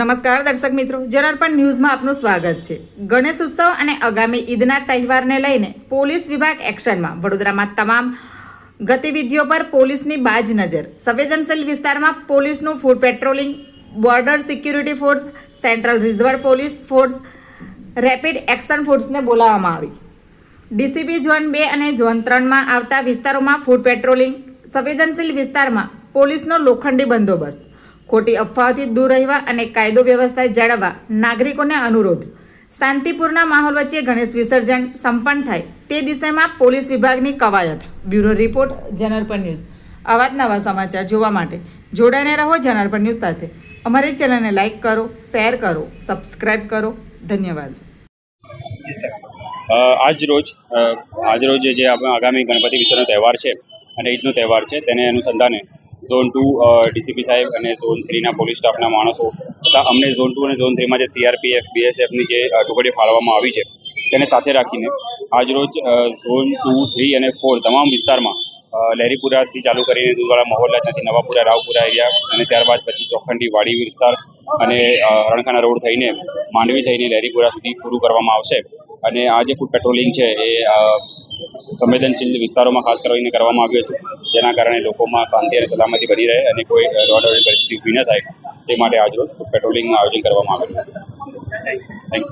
નમસ્કાર દર્શક મિત્રો, જનાર્પણ ન્યૂઝમાં આપનું સ્વાગત છે. ગણેશ ઉત્સવ અને આગામી ઈદના તહેવારને લઈને પોલીસ વિભાગ એક્શનમાં. વડોદરામાં તમામ ગતિવિધિઓ પર પોલીસની બાજ નજર. સંવેદનશીલ વિસ્તારમાં પોલીસનું foot patrolling, border security force, central reserve police force, rapid action ફોર્સને બોલાવવામાં આવી. ડીસીપી ઝોન બે અને ઝોન ત્રણમાં આવતા વિસ્તારોમાં ફૂડ પેટ્રોલિંગ, સંવેદનશીલ વિસ્તારમાં પોલીસનો લોખંડી બંદોબસ્ત. ખોટી અફવાઓથી દૂર રહેવા અને કાયદો વ્યવસ્થા જાળવવા નાગરિકોને અનુરોધ. શાંતિપૂર્ણ માહોલ વચ્ચે ગણેશ વિસર્જન સંપન્ન થાય તે દિશામાં પોલીસ વિભાગની કવાયત. બ્યુરો રિપોર્ટ જનરપન ન્યૂઝ. આવા જ નવા સમાચાર જોવા માટે જોડાઈને રહો જનરપન ન્યૂઝ સાથે. અમારી ચેનલને લાઇક કરો, શેર કરો, સબસ્ક્રાઇબ કરો. ધન્યવાદ. આજ રોજ આજ રોજ જે આગામી ગણપતિ વિસર્જનનો તહેવાર છે, અને ઈદનો તહેવાર છે, તેને અનુસંધાને ઝોન ટુ ડીસીપી સાહેબ અને ઝોન થ્રીના પોલીસ સ્ટાફના માણસો તથા અમને ઝોન ટુ અને ઝોન થ્રીમાં જે સીઆરપીએફ બીએસએફની જે ટુકડી ફાળવામાં આવી છે, તેને સાથે રાખીને આજ રોજ ઝોન ટુ થ્રી અને ફોર તમામ વિસ્તારમાં લહેરીપુરાથી ચાલુ કરીને દૂધવાળા મહોલ્લા નવાપુરા, રાવપુરા એરિયા અને ત્યારબાદ પછી ચોખંડી વાડી વિસ્તાર અને રણખાના રોડ થઈને, માંડવી થઈને લહેરીપુરા સુધી પૂરું કરવામાં આવશે. અને આ જે ફૂડ પેટ્રોલિંગ છે એ સંવેદનશીલ વિસ્તારોમાં ખાસ કરીને કરવામાં આવ્યું હતું, જેના કારણે લોકોમાં શાંતિ અને સલામતી બની રહે અને કોઈ રોડ પરિસ્થિતિ ઊભી ન થાય, તે માટે આજરોજ પેટ્રોલિંગનું આયોજન કરવામાં આવ્યું હતું. Thank you